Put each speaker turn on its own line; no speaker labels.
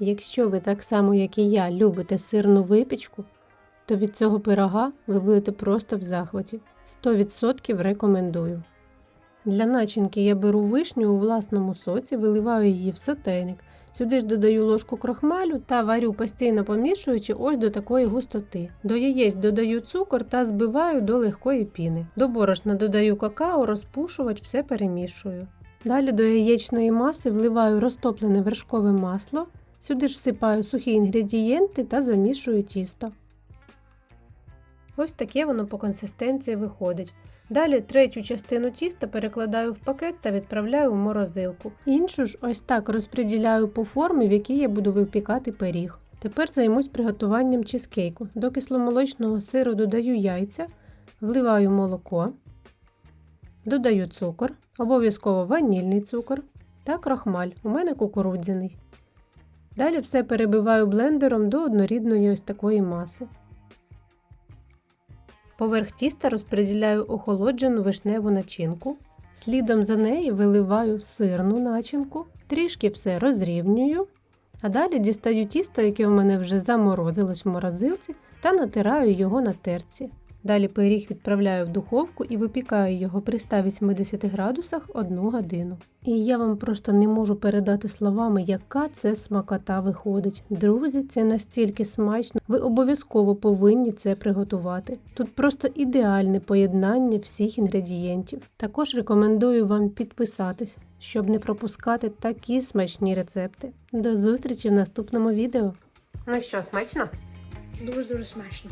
Якщо ви так само, як і я, любите сирну випічку, то від цього пирога ви будете просто в захваті. 100% рекомендую. Для начинки я беру вишню у власному соці, виливаю її в сотейник. Сюди ж додаю ложку крохмалю та варю постійно помішуючи ось до такої густоти. До яєць додаю цукор та збиваю до легкої піни. До борошна додаю какао, розпушувач, все перемішую. Далі до яєчної маси вливаю розтоплене вершкове масло, сюди ж всипаю сухі інгредієнти та замішую тісто. Ось таке воно по консистенції виходить. Далі третю частину тіста перекладаю в пакет та відправляю в морозилку. Іншу ж ось так розподіляю по формі, в якій я буду випікати пиріг. Тепер займусь приготуванням чизкейку. До кисломолочного сиру додаю яйця, вливаю молоко, додаю цукор, обов'язково ванільний цукор та крохмаль. У мене кукурудзяний. Далі все перебиваю блендером до однорідної ось такої маси. Поверх тіста розподіляю охолоджену вишневу начинку. Слідом за нею виливаю сирну начинку, трішки все розрівнюю, а далі дістаю тісто, яке в мене вже заморозилось в морозилці, та натираю його на терці. Далі пиріг відправляю в духовку і випікаю його при 180 градусах 1 годину. І я вам просто не можу передати словами, яка це смакота виходить. Друзі, це настільки смачно, ви обов'язково повинні це приготувати. Тут просто ідеальне поєднання всіх інгредієнтів. Також рекомендую вам підписатись, щоб не пропускати такі смачні рецепти. До зустрічі в наступному відео. Ну що, смачно?
Дуже дуже смачно.